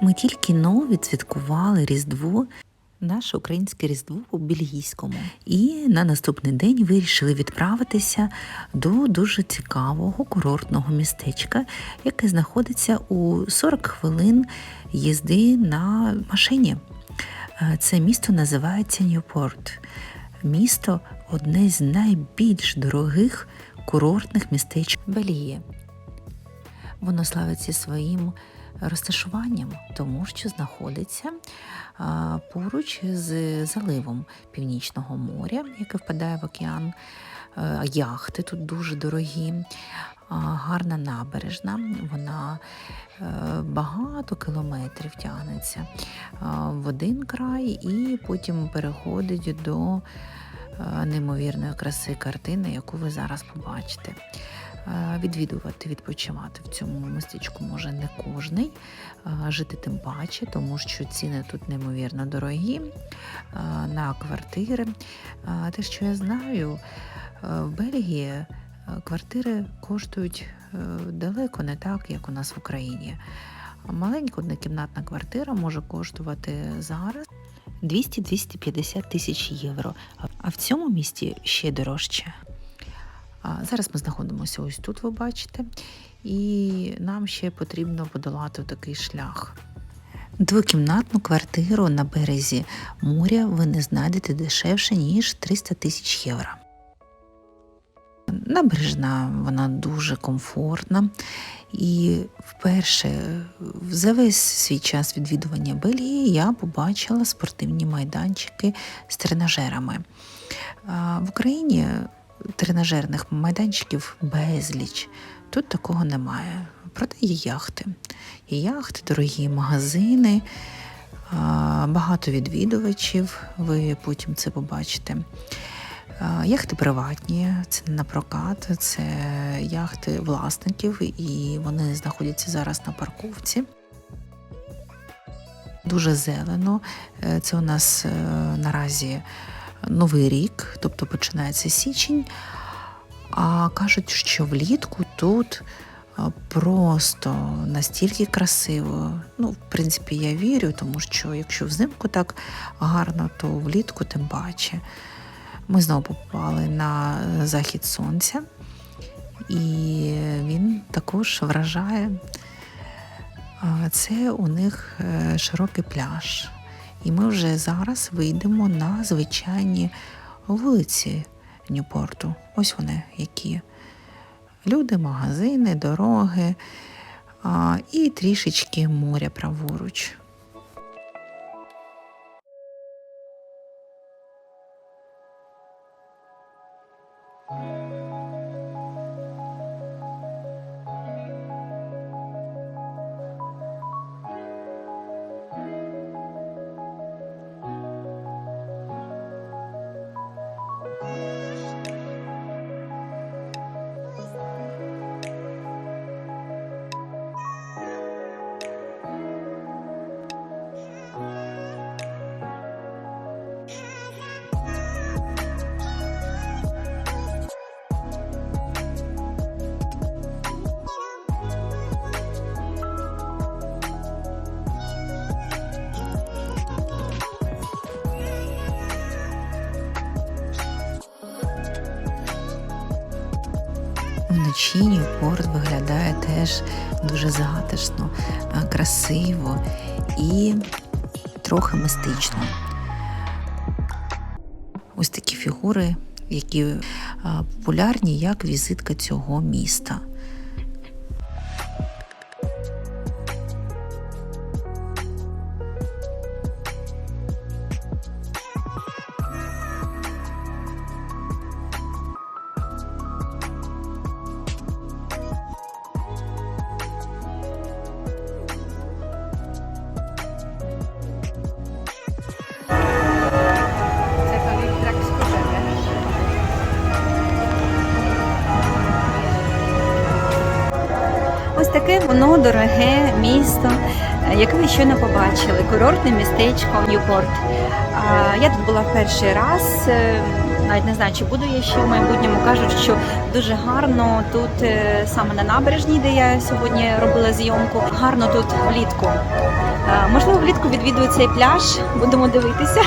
Ми тільки но відсвяткували Різдво, наше українське Різдво у бельгійському. І на наступний день вирішили відправитися до дуже цікавого курортного містечка, яке знаходиться у 40 хвилин їзди на машині. Е, Це місто називається Ньюпорт. Місто одне з найбільш дорогих курортних містечок Бельгії. Воно славиться своїм розташуванням, тому що знаходиться поруч з заливом Північного моря, яке впадає в океан. Яхти тут дуже дорогі, гарна набережна. Вона е, багато кілометрів тягнеться в один край і потім переходить до е, неймовірної краси картини, яку ви зараз побачите. Е, Відвідувати, відпочивати в цьому містечку може не кожний, е, жити тим паче, тому що ціни тут неймовірно дорогі е, на квартири. Те, що я знаю, в Бельгії квартири коштують далеко не так, як у нас в Україні. Маленька однокімнатна квартира може коштувати зараз 200-250 тисяч євро, а в цьому місті ще дорожче. Зараз ми знаходимося ось тут, ви бачите, і нам ще потрібно подолати такий шлях. Двокімнатну квартиру на березі моря ви не знайдете дешевше, ніж 300 тисяч євро. Набережна вона дуже комфортна. І вперше за весь свій час відвідування Бельгії я побачила спортивні майданчики з тренажерами. В Україні тренажерних майданчиків безліч. Тут такого немає. Проте є яхти. Є яхти, дорогі магазини, багато відвідувачів. Ви потім це побачите. Яхти приватні, це не на прокат, це яхти власників, і вони знаходяться зараз на парковці. Дуже зелено. Е, Це у нас е, наразі новий рік, тобто починається січень. А кажуть, що влітку тут е, просто настільки красиво. Ну, в принципі, я вірю, тому що якщо взимку так гарно, то влітку тим паче. Ми знову попали на захід сонця, і він також вражає. Це у них е, широкий пляж. І ми вже зараз вийдемо на звичайні вулиці Ньюпорту. Ось вони які. Люди, магазини, дороги а, і трішечки моря праворуч. Вночі порт виглядає теж дуже затишно, красиво і трохи мистично. Ось такі фігури, які популярні як візитка цього міста. Таке воно дороге місто, е, яке ви щойно побачили. Курортне містечко Ньюпорт. Я тут була перший раз. е, Навіть не знаю, чи буду я ще в майбутньому. Кажуть, що дуже гарно тут е, саме на набережній, де я сьогодні робила зйомку. Гарно тут влітку. Можливо, влітку відвідую цей пляж. Будемо дивитися.